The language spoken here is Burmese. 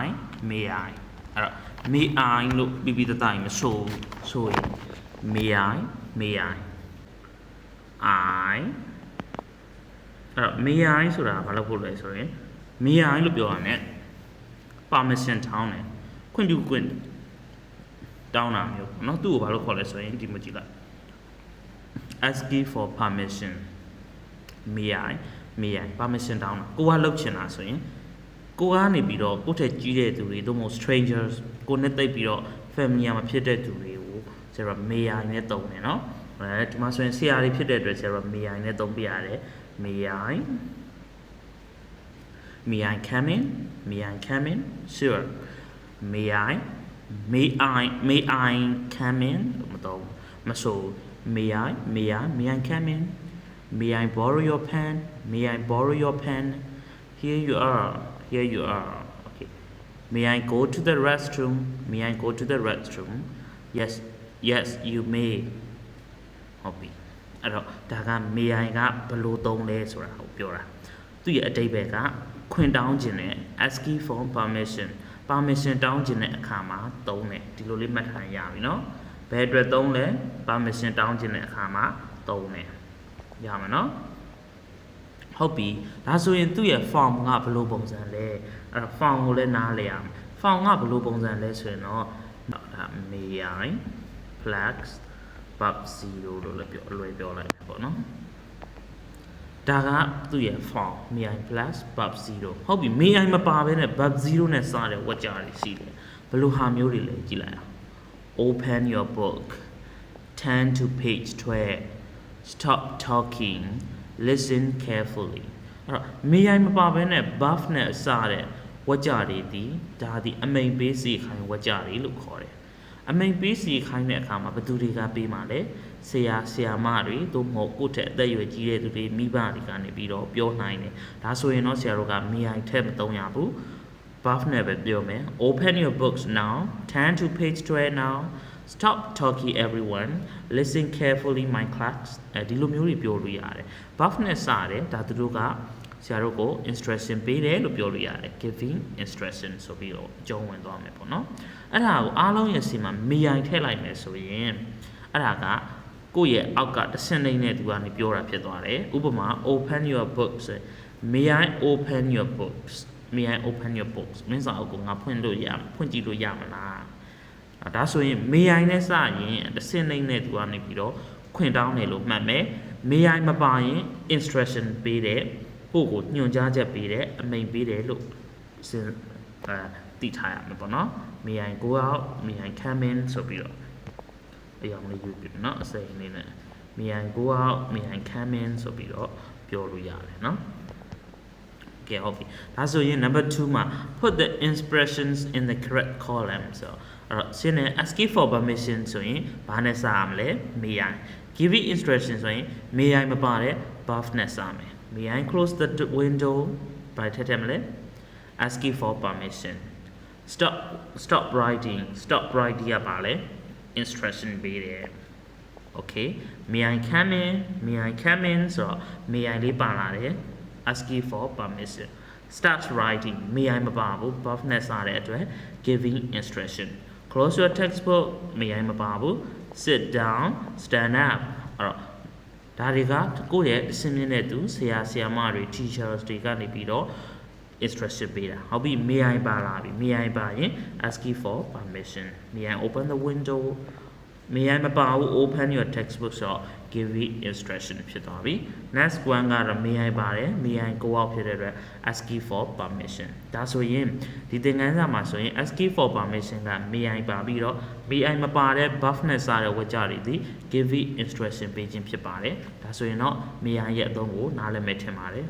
I may I အဲ့တော့ may I လို့ပြီးပြီးတတိုင်းမဆိုဆိုရင် may I may I I အဲ့တော့ may I ဆိုတာဘာလို့ဖို့လဲဆိုရင် may I လို့ပြောရမယ် permission တောင်းတယ်ခွင့်ပြုခွင့်တောင်းတာမျိုးပေါ့နော်သူ့ကိုဘာလို့ခေါ်လဲဆိုရင်ဒီမှာကြည့်လိုက် asking for permission may I may I permission တောင်းတာကိုကလှုပ်ချင်တာဆိုရင် ကိုကနေပြီးတော့ကိုယ့်ထက်ကြီးတဲ့သူတွေသို့မဟုတ် strangers ကိုနဲ့တိတ်ပြီးတော့ familiar မဖြစ်တဲ့သူတွေကိုဆရာ may I နဲ့တုံးတယ်နော်အဲဒီမှာဆိုရင်ဆရာတွေဖြစ်တဲ့အတွက်ဆရာ may I နဲ့တုံးပြရတယ် may I may I come in may I come in sure may I may I may I come in မတော့မဆို may I may I may I come in may I borrow your pen may I borrow your pen here you are here you are okay may I go to the restroom may I go to the restroom yes yes you may ဟုတ်ပြီအဲ့တော့ဒါက may I ကဘယ်လိုသုံးလဲဆိုတာကိုပြောတာသူ့ရဲ့အတိတ်ဘက်ကခွင့်တောင်းခြင်းနဲ့ asking for permission permission တောင်းခြင်းတဲ့အခါမှာသုံးတယ်ဒီလိုလေးမှတ်ထားရပြီเนาะဘယ်အတွက်သုံးလဲ permission တောင်းခြင်းတဲ့အခါမှာသုံးတယ်ရမှာเนาะ ဟုတ်ပြီဒါဆိုရင်သူ့ရဲ့ form ကဘယ်လိုပုံစံလဲအဲ့တော့ form ကိုလည်းနားလည်ရမယ် form ကဘယ်လိုပုံစံလဲဆိုရင်တော့ဒါ may I flags pub 0လို့လည်းပြောအလွယ်ပြောလိုက်တယ်ပေါ့နော်ဒါကသူ့ရဲ့ form may I plus pub 0ဟုတ်ပြီ may I မပါဘဲနဲ့ pub 0နဲ့စတဲ့ဝါကြတွေရှိတယ်ဘယ်လိုဟာမျိုးတွေလဲကြည့်လိုက်အောင် open your book turn to page 12 stop talking listen carefully အဲ့တော့ may I မပါဘဲနဲ့ buff နဲ့စတဲ့ဝါကြတွေဒီဒါဒီအမိန်ပေးစီခိုင်းဝါကြတွေလို့ခေါ်တယ်အမိန်ပေးစီခိုင်းတဲ့အခါမှာဘယ်သူတွေကပေးမှာလဲဆရာဆရာမတွေသို့မဟုတ်ကိုယ့်ထက်အသက်အရွယ်ကြီးတဲ့သူတွေမိဘတွေကနေပြီးတော့ပြောနိုင်တယ်ဒါဆိုရင်တော့ဆရာတို့က may I ထက်မသုံးရဘူး buff နဲ့ပဲပြောမယ် open your books now turn to page 12 now stop talking everyone listen carefully my class အဲဒီလိုမျိုးတွေပြောလို့ရတယ် buff နဲ့စတယ်ဒါသူတို့ကဆရာတို့ကို instruction ပေးတယ်လို့ပြောလို့ရတယ် giving instruction ဆိုပြီးတော့အကျုံးဝင်သွားမယ်ပေါ့နော်အဲ့ဒါကိုအားလုံးရဲ့စီမှာမေယိုင်ထည့်လိုက်မယ်ဆိုရင်အဲ့ဒါကကိုယ့်ရဲ့အောက်ကတစ်ဆင့်နေတဲ့သူကနေပြောတာဖြစ်သွားတယ်ဥပမာ open your books ဆိုရင် may i open your books may i open your books မင်းစာအုပ်ကိုငါဖွင့်လို့ရဖွင့်ကြည့်လို့ရမလားအဲ့ ဒါဆိုရင်မေအိုင်နဲ့စရင်တစင်းနှိမ့်နဲ့သူကနေပြီးတော့ခွင့်တောင်းတယ်လို့မှတ်မယ်မေအိုင်မပါရင် instruction ပေးတယ်ပို့ကိုညွှန်ကြားချက်ပေးတယ်အမိန်ပေးတယ်လို့စဉ်အဲသိထားရမှာပေါ့နော်မေအိုင် go out မေအိုင် come in ဆိုပြီးတော့အယောင်လေးယူပြီးတော့နော်အစိမ်းလေးနဲ့မေအိုင် go out မေအိုင် come in ဆိုပြီးတော့ပြောလို့ရတယ်နော် okay hobby. ဒါဆိုရင် number two, ma, put the expressions in the correct column ဆိုတော့ဆင်းနဲ့ ask for permission ဆိုရင်ဘာနဲ့စရမလဲ may i give instruction ဆိုရင် may i မပါတဲ့ buff နဲ့စမယ် may i close the window By the ဘာထည့်တယ်မလဲ ask for permission. Stop stop writing stop writing ကပါလဲ instruction be ပေးတယ် okay? May i come in may i come in So, may i လေးပါလာတယ် asking for permission start writing may i မပါဘူး buff နဲ့စတဲ့အတွက် giving instruction close your textbook may i မပါဘူး sit down stand up အဲ့တော့ဒါတွေကကိုယ့်ရဲ့အစင်းမြင့်တဲ့သူဆရာဆရာမတွေ teachers တွေကနေပြီးတော့ instruction ပေးတာဟုတ်ပြီ may i ပါလာပြီ may i ပါရင် asking for permission may i open the window may I မပါဘူး open your textbook ဆိုတော့ give me instruction ဖြစ်သွားပြီ next one ကတော့ may I ပါတယ် may I go out ဖြစ်တဲ့အတွက် asking for permission ဒါဆိုရင်ဒီသင်ခန်းစာမှာဆိုရင် asking for permission က may I ပါပြီးတော့ may I မပါတဲ့ buff နဲ့စတဲ့ဝကြတွေဒီ give me instruction ပေးခြင်းဖြစ်ပါတယ်ဒါဆိုရင်တော့ may I ရဲ့အသုံးကိုနားလည်မယ်ထင်ပါတယ်